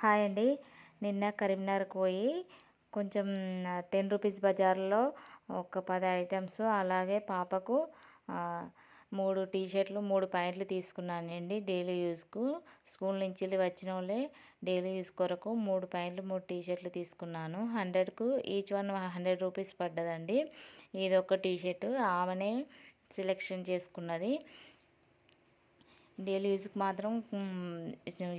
Hi అండి. నిన్న కరీంనగర్కి పోయి కొంచెం టెన్ రూపీస్ బజార్లో ఒక పది ఐటమ్స్ అలాగే పాపకు మూడు టీ షర్ట్లు మూడు ప్యాంట్లు తీసుకున్నానండి డైలీ యూస్కు స్కూల్ నుంచి వచ్చిన వాళ్ళే డైలీ యూస్ కొరకు మూడు ప్యాంట్లు మూడు టీ షర్ట్లు తీసుకున్నాను. హండ్రెడ్కు ఈచ్ వన్ హండ్రెడ్ రూపీస్ పడ్డదండి. ఇది ఒక టీ షర్ట్ ఆమెనే సెలెక్షన్ చేసుకున్నది. డైలీ యూస్కి మాత్రం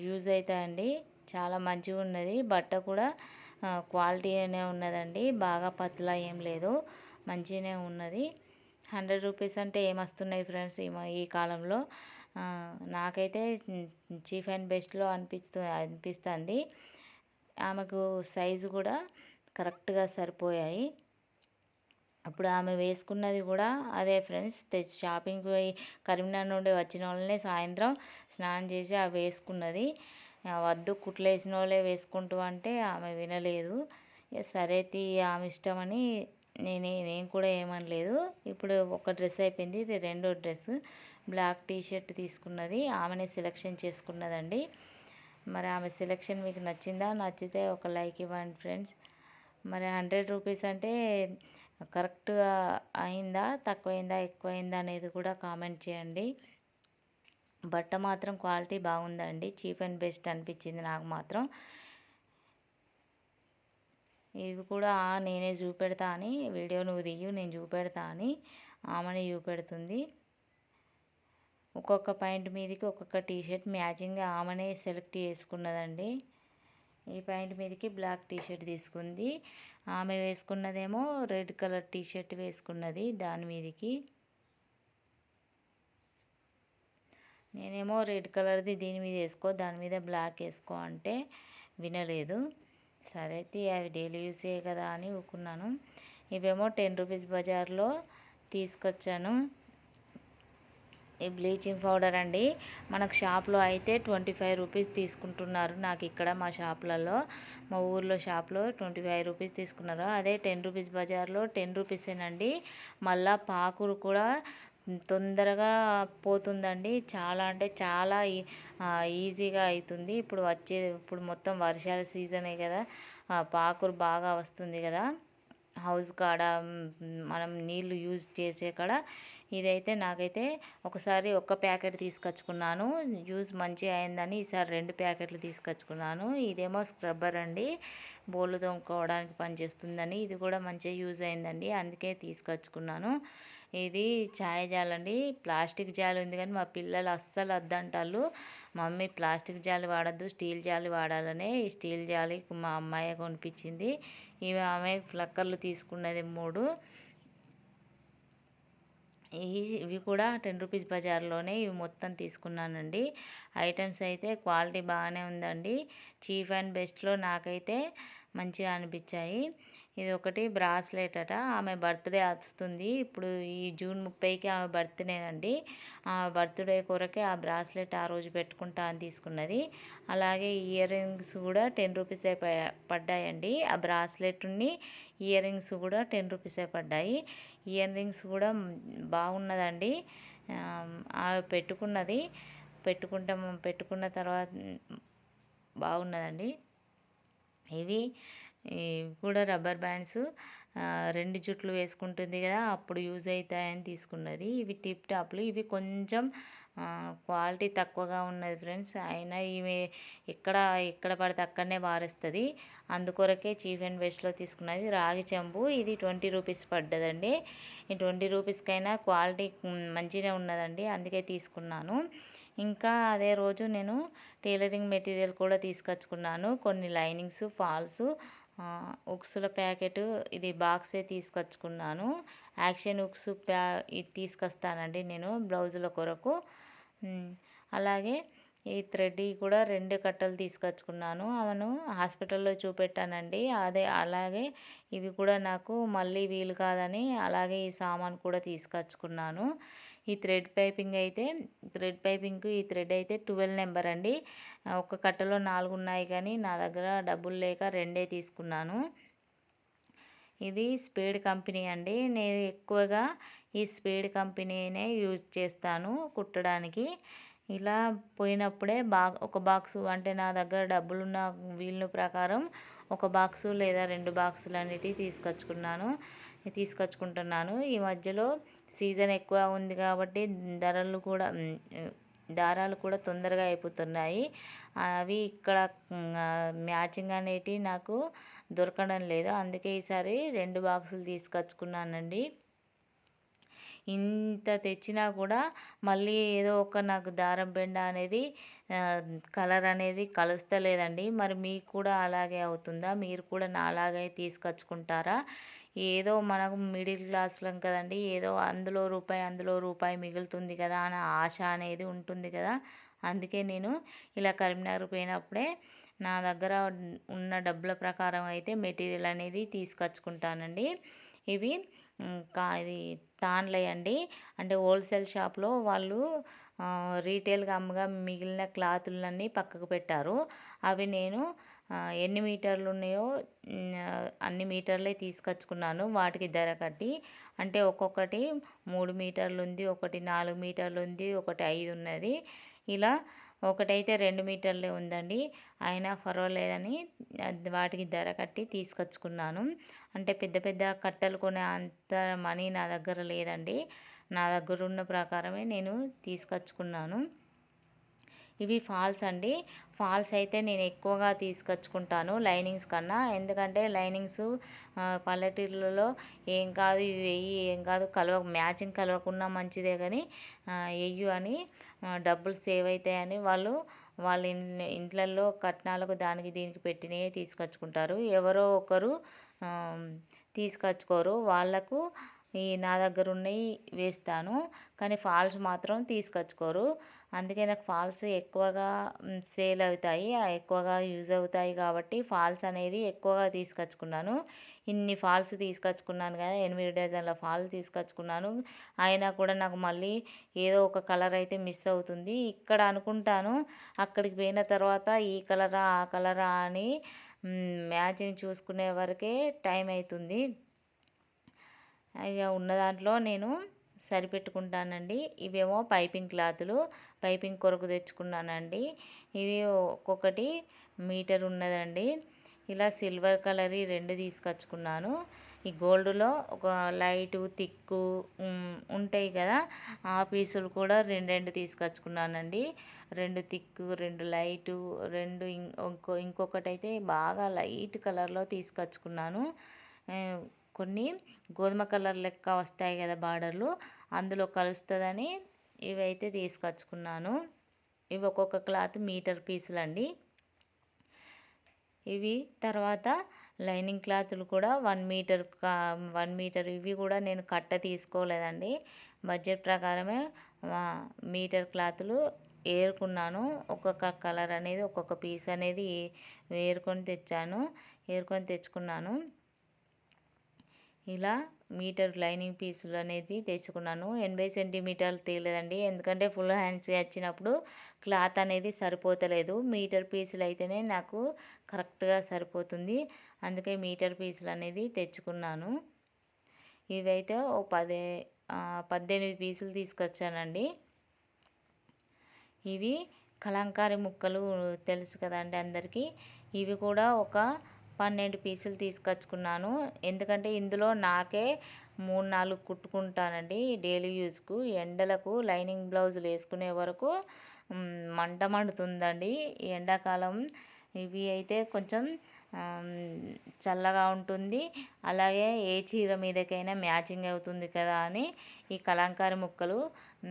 యూజ్ అవుతాయండి. చాలా మంచిగా ఉన్నది. బట్ట కూడా క్వాలిటీనే ఉన్నదండి. బాగా పతలా ఏం లేదు. మంచిగానే ఉన్నది. హండ్రెడ్ రూపీస్ అంటే ఏమొస్తున్నాయి ఫ్రెండ్స్ ఈ కాలంలో? నాకైతే చీఫ్ అండ్ బెస్ట్లో అనిపిస్తూ అనిపిస్తుంది. ఆమెకు సైజు కూడా కరెక్ట్గా సరిపోయాయి. అప్పుడు ఆమె వేసుకున్నది కూడా అదే ఫ్రెండ్స్. తెచ్చి షాపింగ్కి పోయి కరీంనగర్ నుండి వచ్చిన వాళ్ళనే సాయంత్రం స్నానం చేసి అవి వేసుకున్నది. వద్దు కుట్లేసిన వాళ్ళే వేసుకుంటూ అంటే ఆమె వినలేదు. సరే తీ ఆమె ఇష్టమని నేను నేను కూడా ఏమనలేదు. ఇప్పుడు ఒక డ్రెస్ అయిపోయింది ఇది రెండో డ్రెస్. బ్లాక్ టీ షర్ట్ తీసుకున్నది ఆమెనే సెలెక్షన్ చేసుకున్నదండి. మరి ఆమె సెలెక్షన్ మీకు నచ్చిందా? నచ్చితే ఒక లైక్ ఇవ్వండి ఫ్రెండ్స్. మరి హండ్రెడ్ రూపీస్ అంటే కరెక్ట్గా అయిందా తక్కువైందా ఎక్కువైందా అనేది కూడా కామెంట్ చేయండి. బట్ట మాత్రం క్వాలిటీ బాగుందండి. చీప్ అండ్ బెస్ట్ అనిపించింది నాకు మాత్రం. ఇవి కూడా నేనే చూపెడతా అని వీడియో నువ్వు దిగు నేను చూపెడతా అని ఆమెనే చూపెడుతుంది. ఒక్కొక్క పాయింట్ మీదకి ఒక్కొక్క టీషర్ట్ మ్యాచింగ్ ఆమెనే సెలెక్ట్ చేసుకున్నదండి. ఈ పాయింట్ మీదకి బ్లాక్ టీషర్ట్ తీసుకుంది. ఆమె వేసుకున్నదేమో రెడ్ కలర్ టీషర్ట్ వేసుకున్నది దాని మీదకి. నేనేమో రెడ్ కలర్ది దీని మీద వేసుకో దాని మీద బ్లాక్ వేసుకో అంటే వినలేదు. సరే అయితే అవి డైలీ యూసే కదా అని ఊకున్నాను. ఇవేమో టెన్ రూపీస్ బజార్లో తీసుకొచ్చాను. ఈ బ్లీచింగ్ పౌడర్ అండి. మనకు షాప్లో అయితే ట్వంటీ ఫైవ్ రూపీస్ తీసుకుంటున్నారు. నాకు ఇక్కడ మా షాప్లలో మా ఊర్లో షాప్లో ట్వంటీ ఫైవ్ రూపీస్ తీసుకున్నారు. అదే టెన్ రూపీస్ బజార్లో టెన్ రూపీసేనండి. మళ్ళా పాకురు కూడా తొందరగా పోతుందండి. చాలా అంటే చాలా ఈజీగా అవుతుంది ఇప్పుడు వచ్చే ఇప్పుడు మొత్తం వర్షాల సీజనే కదా. పాకురు బాగా వస్తుంది కదా. హౌస్ కాడ మనం నీళ్ళు యూజ్ చేసే కాడ ఇదైతే నాకైతే ఒకసారి ఒక్క ప్యాకెట్ తీసుకొచ్చుకున్నాను. యూజ్ మంచిగా అయిందని ఈసారి రెండు ప్యాకెట్లు తీసుకొచ్చుకున్నాను. ఇదేమో స్క్రబ్బర్ అండి. బోళ్ళు తోముకోవడానికి పనిచేస్తుందని ఇది కూడా మంచిగా యూజ్ అయిందండి. అందుకే తీసుకొచ్చుకున్నాను. ఇది ఛాయ్ జాల్ అండి. ప్లాస్టిక్ జాల్ ఉంది కానీ మా పిల్లలు అస్సలు వద్దంటారు మమ్మీ ప్లాస్టిక్ జాలి వాడద్దు స్టీల్ జాలి వాడాలనే ఈ స్టీల్ జాలి మా అమ్మాయి కొనిపించింది. ఇవి ఆమె ఫ్లక్కర్లు తీసుకున్నది మూడు. ఇవి కూడా టెన్ రూపీస్ బజార్లోనే ఇవి మొత్తం తీసుకున్నానండి. ఐటమ్స్ అయితే క్వాలిటీ బాగానే ఉందండి. చీఫ్ అండ్ బెస్ట్లో నాకైతే మంచిగా అనిపించాయి. ఇది ఒకటి బ్రాస్లెట్ అట. ఆమె బర్త్డే వస్తుంది ఇప్పుడు ఈ జూన్ ముప్పైకి ఆమె బర్త్డే అండి ఆ బర్త్డే కొరకే ఆ బ్రాస్లెట్ ఆ రోజు పెట్టుకుంటా అని తీసుకున్నది. అలాగే ఇయర్ రింగ్స్ కూడా టెన్ రూపీసే పడ్డాయండి. ఆ బ్రాస్లెట్ని ఇయర్ రింగ్స్ కూడా టెన్ రూపీసే పడ్డాయి. ఇయర్ రింగ్స్ కూడా బాగున్నదండి. పెట్టుకున్నది. పెట్టుకుంటాం పెట్టుకున్న తర్వాత బాగున్నదండి. ఇవి ఇవి కూడా రబ్బర్ బ్యాండ్స్ రెండు జుట్లు వేసుకుంటుంది కదా అప్పుడు యూజ్ అవుతాయని తీసుకున్నది. ఇవి టిప్ టాప్లు. ఇవి కొంచెం క్వాలిటీ తక్కువగా ఉన్నది ఫ్రెండ్స్. అయినా ఇవి ఎక్కడ ఎక్కడ పడితే అక్కడనే వారేస్తుంది. అందుకొరకే చీఫ్ అండ్ బెస్ట్లో తీసుకున్నది. రాగి చెంబు ఇది ట్వంటీ రూపీస్ పడ్డదండి. ఈ ట్వంటీ రూపీస్కైనా క్వాలిటీ మంచిగా ఉన్నదండి. అందుకే తీసుకున్నాను. ఇంకా అదే రోజు నేను టైలరింగ్ మెటీరియల్ కూడా తీసుకొచ్చుకున్నాను. కొన్ని లైనింగ్స్ ఫాల్స్ ఉక్సుల ప్యాకెట్ ఇది బాక్సే తీసుకొచ్చుకున్నాను. యాక్షన్ ఉక్స్ ప్యా ఇది తీసుకొస్తానండి నేను బ్లౌజుల కొరకు. అలాగే ఈ థ్రెడ్ కూడా రెండు కట్టలు తీసుకొచ్చుకున్నాను. అవను హాస్పిటల్లో చూపెట్టానండి. అదే అలాగే ఇవి కూడా నాకు మళ్ళీ వీలు కాదని అలాగే ఈ సామాన్ కూడా తీసుకొచ్చుకున్నాను. ఈ థ్రెడ్ పైపింగ్ అయితే థ్రెడ్ పైపింగ్కు ఈ థ్రెడ్ అయితే ట్వెల్వ్ నెంబర్ అండి. ఒక కట్టలో నాలుగు ఉన్నాయి కానీ నా దగ్గర డబ్బులు లేక రెండే తీసుకున్నాను. ఇది స్పీడ్ కంపెనీ అండి. నేను ఎక్కువగా ఈ స్పీడ్ కంపెనీనే యూజ్ చేస్తాను కుట్టడానికి. ఇలా పోయినప్పుడే బా ఒక బాక్సు అంటే నా దగ్గర డబ్బులున్న వీలు ప్రకారం ఒక బాక్సు లేదా రెండు బాక్సులు అనేటివి తీసుకొచ్చుకున్నాను తీసుకొచ్చుకుంటున్నాను. ఈ మధ్యలో సీజన్ ఎక్కువ ఉంది కాబట్టి ధరలు కూడా దారాలు కూడా తొందరగా అయిపోతున్నాయి. అవి ఇక్కడ మ్యాచింగ్ అనేటివి నాకు దొరకడం లేదు. అందుకే ఈసారి రెండు బాక్సులు తీసుకొచ్చుకున్నానండి. ఇంత తెచ్చినా కూడా మళ్ళీ ఏదో ఒక నాకు దారం బెండ అనేది కలర్ అనేది కలుస్తలేదండి. మరి మీకు కూడా అలాగే అవుతుందా? మీరు కూడా నాలాగే తీసుకొచ్చుకుంటారా? ఏదో మనకు మిడిల్ క్లాస్లం కదండి ఏదో అందులో రూపాయి అందులో రూపాయి మిగులుతుంది కదా అని ఆశ అనేది ఉంటుంది కదా. అందుకే నేను ఇలా కరీంనగర్ పోయినప్పుడే నా దగ్గర ఉన్న డబ్బుల ప్రకారం అయితే మెటీరియల్ అనేది తీసుకొచ్చుకుంటానండి. ఇవి కా ఇది తాన్లే అండి. అంటే హోల్సేల్ షాప్లో వాళ్ళు రీటైల్గా అమ్మగా మిగిలిన క్లాతులన్నీ పక్కకు పెట్టారు. అవి నేను ఎన్ని మీటర్లు ఉన్నాయో అన్ని మీటర్లే తీసుకొచ్చుకున్నాను. వాటికి ధర కట్టి అంటే ఒక్కొక్కటి మూడు మీటర్లు ఉంది ఒకటి నాలుగు మీటర్లు ఉంది ఒకటి ఐదు ఉన్నది. ఇలా ఒకటైతే రెండు మీటర్లే ఉందండి. అయినా పర్వాలేదని వాటికి ధర కట్టి తీసుకొచ్చుకున్నాను. అంటే పెద్ద పెద్ద కట్టలు కొనే అంత మనీ నా దగ్గర లేదండి. నా దగ్గర ఉన్న ప్రకారమే నేను తీసుకొచ్చుకున్నాను. ఇవి ఫాల్స్ అండి. ఫాల్స్ అయితే నేను ఎక్కువగా తీసుకొచ్చుకుంటాను లైనింగ్స్ కన్నా. ఎందుకంటే లైనింగ్స్ పల్లెటూర్లలో ఏం కాదు ఇవి వెయ్యి ఏం కాదు కలవ మ్యాచింగ్ కలవకుండా మంచిదే కానీ వెయ్యి అని డబ్బులు సేవ్ అవుతాయని వాళ్ళు వాళ్ళ ఇంట్లల్లో కట్నాలకు దానికి దీనికి పెట్టినవి తీసుకొచ్చుకుంటారు. ఎవరో ఒకరు తీసుకొచ్చుకోరు. వాళ్ళకు ఈ నా దగ్గర ఉన్నవి వేస్తాను. కానీ ఫాల్స్ మాత్రం తీసుకొచ్చుకోరు. అందుకే నాకు ఫాల్స్ ఎక్కువగా సేల్ అవుతాయి. ఎక్కువగా యూజ్ అవుతాయి కాబట్టి ఫాల్స్ అనేది ఎక్కువగా తీసుకొచ్చుకున్నాను. ఇన్ని ఫాల్స్ తీసుకొచ్చుకున్నాను కదా ఎనిమిది డజన్ల ఫాల్స్ తీసుకొచ్చుకున్నాను. అయినా కూడా నాకు మళ్ళీ ఏదో ఒక కలర్ అయితే మిస్ అవుతుంది. ఇక్కడ అనుకుంటాను అక్కడికి పోయిన తర్వాత ఈ కలరా ఆ కలరా అని మ్యాచింగ్ చూసుకునే వరకే టైం అవుతుంది. ఇక ఉన్న దాంట్లో నేను సరిపెట్టుకుంటానండి. ఇవేమో పైపింగ్ క్లాతులు పైపింగ్ కొరకు తెచ్చుకున్నానండి. ఇవి ఒక్కొక్కటి మీటర్ ఉన్నదండి. ఇలా సిల్వర్ కలర్ రెండు తీసుకొచ్చుకున్నాను. ఈ గోల్డ్లో ఒక లైటు తిక్కు ఉంటాయి కదా ఆ పీసులు కూడా రెండు రెండు తీసుకొచ్చుకున్నానండి. రెండు తిక్కు రెండు లైటు రెండు ఇంకో ఇంకొకటి అయితే బాగా లైట్ కలర్లో తీసుకొచ్చుకున్నాను. కొన్ని గోధుమ కలర్ లెక్క వస్తాయి కదా బార్డర్లు అందులో కలుస్తుందని ఇవైతే తీసుకొచ్చుకున్నాను. ఇవి ఒక్కొక్క క్లాత్ మీటర్ పీసులు అండి ఇవి తర్వాత లైనింగ్ క్లాతులు కూడా వన్ మీటర్ వన్ మీటర్ ఇవి కూడా నేను కట్ట తీసుకోలేదండి. బడ్జెట్ ప్రకారమే మీటర్ క్లాతులు ఏరుకున్నాను. ఒక్కొక్క కలర్ అనేది ఒక్కొక్క పీస్ అనేది ఏరుకొని తెచ్చాను ఏరుకొని తెచ్చుకున్నాను. ఇలా మీటర్ లైనింగ్ పీసులు అనేది తెచ్చుకున్నాను. ఎనభై సెంటీమీటర్లు తీయలేదండి ఎందుకంటే ఫుల్ హ్యాండ్స్ వచ్చినప్పుడు క్లాత్ అనేది సరిపోతలేదు. మీటర్ పీసులు అయితేనే నాకు కరెక్ట్గా సరిపోతుంది. అందుకే మీటర్ పీసులు అనేది తెచ్చుకున్నాను. ఇవైతే ఓ పదే పద్దెనిమిది పీసులు తీసుకొచ్చానండి. ఇవి కలంకారీ ముక్కలు తెలుసు కదండి అందరికీ. ఇవి కూడా ఒక పన్నెండు పీసులు తీసుకొచ్చుకున్నాను. ఎందుకంటే ఇందులో నాకే మూడు నాలుగు కుట్టుకుంటానండి డైలీ యూస్కు ఎండలకు లైనింగ్ బ్లౌజులు వేసుకునే వరకు మంట మండుతుందండి. ఎండాకాలం ఇవి అయితే కొంచెం చల్లగా ఉంటుంది. అలాగే ఏ చీర మీదకైనా మ్యాచింగ్ అవుతుంది కదా అని ఈ కలంకారీ ముక్కలు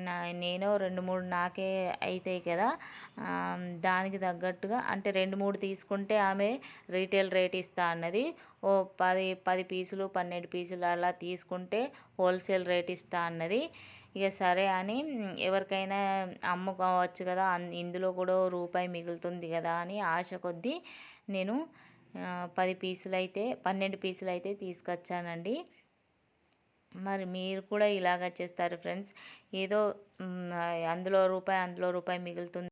నా నేను రెండు మూడు నాకే అవుతాయి కదా. దానికి తగ్గట్టుగా అంటే రెండు మూడు తీసుకుంటే ఆమె రీటైల్ రేట్ ఇస్తా అన్నది. ఓ పది పది పీసులు పన్నెండు పీసులు అలా తీసుకుంటే హోల్సేల్ రేట్ ఇస్తా అన్నది. ఇక సరే అని ఎవరికైనా అమ్ముకోవచ్చు కదా ఇందులో కూడా రూపాయి మిగులుతుంది కదా అని ఆశ కొద్దీ నేను పది పీసులు అయితే పన్నెండు పీసులు అయితే తీసుకొచ్చానండి. మరి మీరు కూడా ఇలాగ చేస్తారు ఫ్రెండ్స్. ఏదో అందులో రూపాయి అందులో రూపాయి మిగులుతుంది.